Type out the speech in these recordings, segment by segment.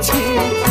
情。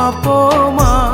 অপমান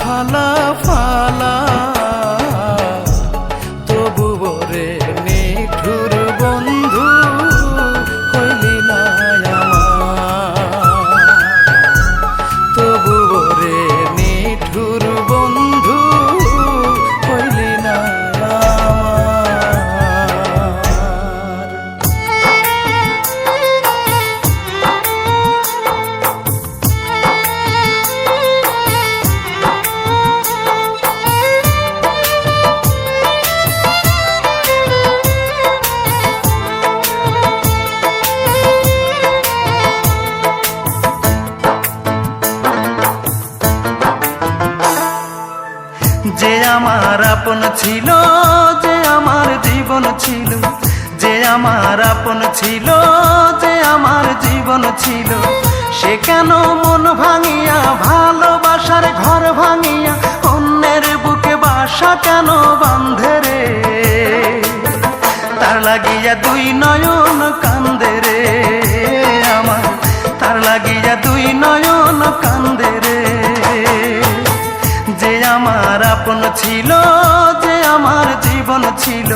ফালা ফালা আপন ছিল, যে আমার জীবন ছিল, যে আমার আপন ছিল, যে আমার জীবন ছিল। সে কেন মন ভাঙিয়া, ভালোবাসার ঘর ভাঙিয়া, অন্যের বুকে বাসা কেন বান্ধে রে? তার লাগিয়া দুই নয়ন কান্দে রে আমার। তার লাগিয়া দুই নয়ন কান্দে রে। যে আমার আপন ছিল জীবন ছিল,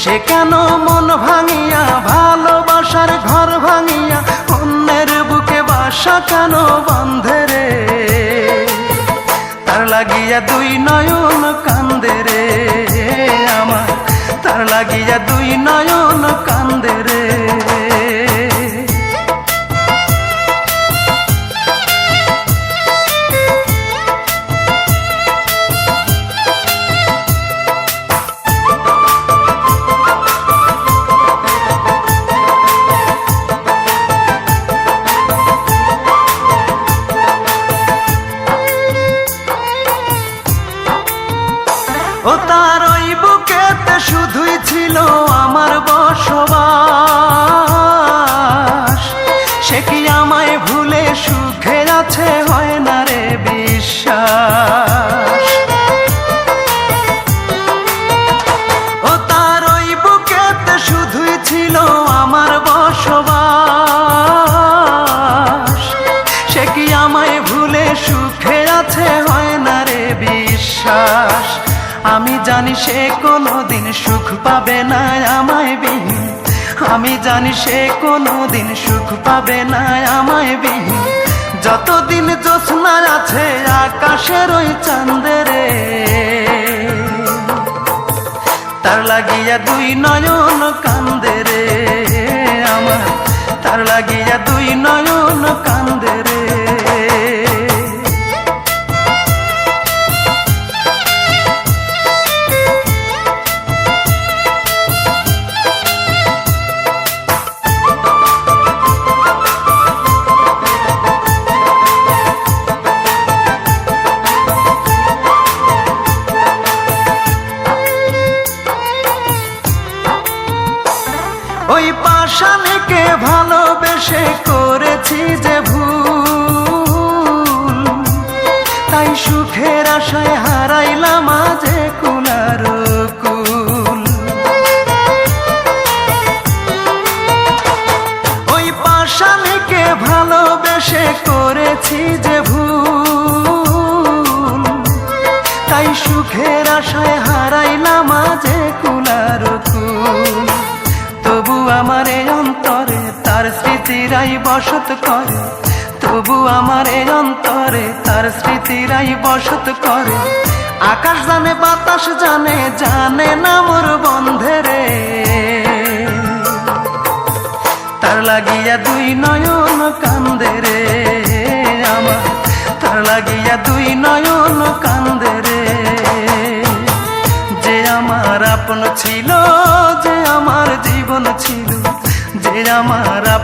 সে কেন মন ভাঙিয়া, ভালোবাসার ঘর ভাঙিয়া, অন্যের বুকে বাসা কেন বন্ধে রে? তার লাগিয়া দুই নয়ন ছিল আমার বসবাস। সে কি আমায় ভুলে সুখে আছে হয় না রে বিশ্বাস? আমি জানি সে কোনো দিন সুখ পাবে না আমায় বিহীন। আমি জানি সে কোনো দিন সুখ পাবে না আমায় বিহীন। যতদিন জোৎস্না আছে আকাশের ওই চাঁদেরে তার লাগিয়া দুই নয়ন কান্দে রে আমার। তার লাগিয়া দুই নয়ন ওই পাশানিকে ভালোবেসে করেছি যে ভুল। তাই সুখের আশায় হারাইলাম আজে কুলার কুল। ওই পাশানিকে ভালোবেসে করেছি যে ভুল। তাই সুখের আশায় হারাইলাম আজে কুলার কুল। তবু আমার অন্তরে, তার স্মৃতিরাই বসত করে। তবু আমার অন্তরে, তার স্মৃতিরাই বসত করে। আকাশ জানে, বাতাস জানে জানে না মোর বন্ধে রে। তার লাগিয়া দুই নয়ন কান্দে রে আমার। তার লাগিয়া দুই নয়ন কান্দে রে। যে আমার আপন ছিল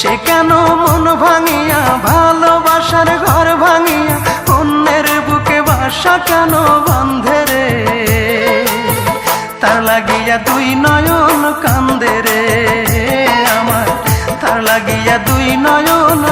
সে কেন মন ভাঙিয়া, ভালোবাসার ঘর ভাঙিয়া, অন্যের বুকে বাসা কেন বন্ধে রে? তার লাগিয়া দুই নয়ন কান্দে রে আমার, তার লাগিয়া দুই নয়ন